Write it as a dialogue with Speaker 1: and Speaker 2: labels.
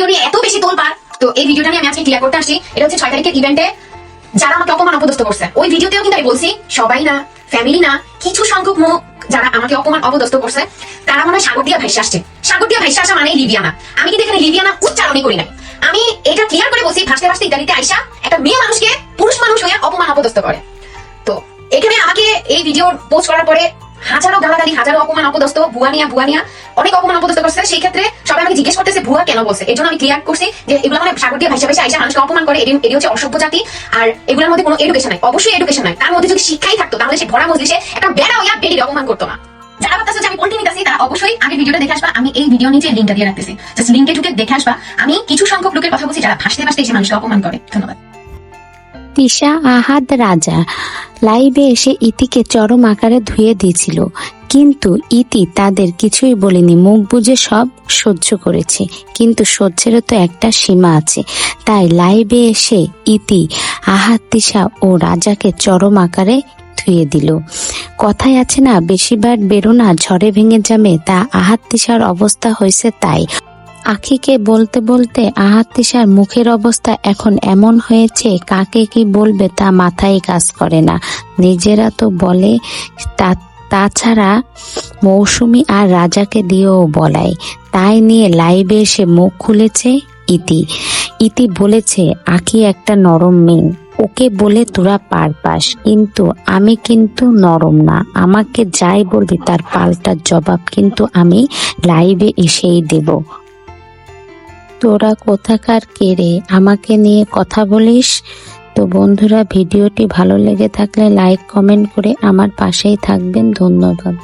Speaker 1: Video নিয়ে এত বেশি তোলপাড়, তো এই ভিডিওটা আমি আজকে ক্লিয়ার করতে আসছি। এটা হচ্ছে ছয় তারিখের ইভেন্টে যারা আমাকে অপমান অপদস্থ করছে। ওই ভিডিওতেও কিন্তু আমি বলছি, সবাই না ফ্যামিলি না, কিছু সংখ্যক মুখ যারা আমাকে অপমান অপদস্থ করছে, তারা মনে হয় সাগর দিয়া ভাইসে আসছে। সাগর দিয়া ভাইসে আসা মানেই লিবিয়ানা আমি কিন্তু এখানে লিবিয়ানা উচ্চারণই করি নাই। আমি এটা ক্লিয়ার করে বলছি, ভাসতে ভাসতে ইতালিতে আইসা একটা মেয়ে মানুষকে পুরুষ মানুষ হয়ে অপমান অপদস্থ করে। তো এখানে আমাকে এই ভিডিও পোস্ট করার পরে হাজারো গালাগালি, হাজারো অপমান অপদস্থ ভুয়ানিয়া ভুয়ানিয়া অনেক অপমান অপদস্থ করছে, সেই ক্ষেত্রে সবাই আমাকে জিজ্ঞেস করতেছে, ভুয়া কেন বলছে? এর জন্য আমি ক্লিয়ার করছি যে এগুলো মানে সাগর দিয়ে ভাইসা ভাইসা আইসা মানুষকে অপমান করে, এটি হচ্ছে অসভ্য জাতি। আর এগুলোর মধ্যে কোনো এডুকেশন নাই। অবশ্যই এডুকেশন নাই। তার মধ্যে যদি শিক্ষাই থাকতো, তাহলে সে ভরা মজলিসে একটা বেড়া হইয়া বেরিয়ে অপমান করতো না। যারা ভাবতেছে যে আমি পোল্ট্রি নিতেছি তারা অবশ্যই আগে ভিডিওটা দেখে আসবা। আমি এই ভিডিও নিচে লিঙ্কটা দিয়ে রাখতেছি। জাস্ট লিঙ্কে ঢুকে দেখে আসবা। আমি কিছু সংখ্যক লোকের কথা বলছি যারা ভাসতে ভাসতে এসে মানুষকে অপমান করে। ধন্যবাদ।
Speaker 2: তিশা আহাদ রাজা লাইভে এসে ইতিকে চরম আকারে ধুয়ে দিয়েছিল। কিন্তু ইতি তাদের কিছুই বলেনি। মুখ বুজে সব সহ্য করেছে। কিন্তু সহ্যেরও তো একটা সীমা আছে। তাই লাইভে এসে ইতি আহাদ তিশা ও রাজাকে চরম আকারে ধুয়ে দিল। কথায় আছে না, বেশিবার বেরো না, ঝড়ে ভেঙে যাবে, তা আহাত অবস্থা হয়েছে তাই। আখিকে বলতে বলতে আহাতিসার মুখের অবস্থা এখন এমন হয়েছে, কাকে কি বলবে তা মাথায় কাজ করে না। নিজেরা তো বলে, তা তাছাড়া মৌসুমি আর রাজাকে দিয়েও বলায়, তাই নিয়ে লাইভে এসে মুখ খুলেছে ইতি। ইতি বলেছে আখি একটা নরম মেয়ে। ওকে বলে তোরা পার পাস, কিন্তু আমি কিন্তু নরম না। আমাকে যাই বলবি, তার পাল্টার জবাব কিন্তু আমি লাইভে এসেই দেব। তোরা কোথাকার কেড়ে আমাকে নিয়ে কথা বলিস? তো বন্ধুরা ভিডিওটি ভালো লেগে থাকলে লাইক কমেন্ট করে আমার পাশেই থাকবেন। ধন্যবাদ।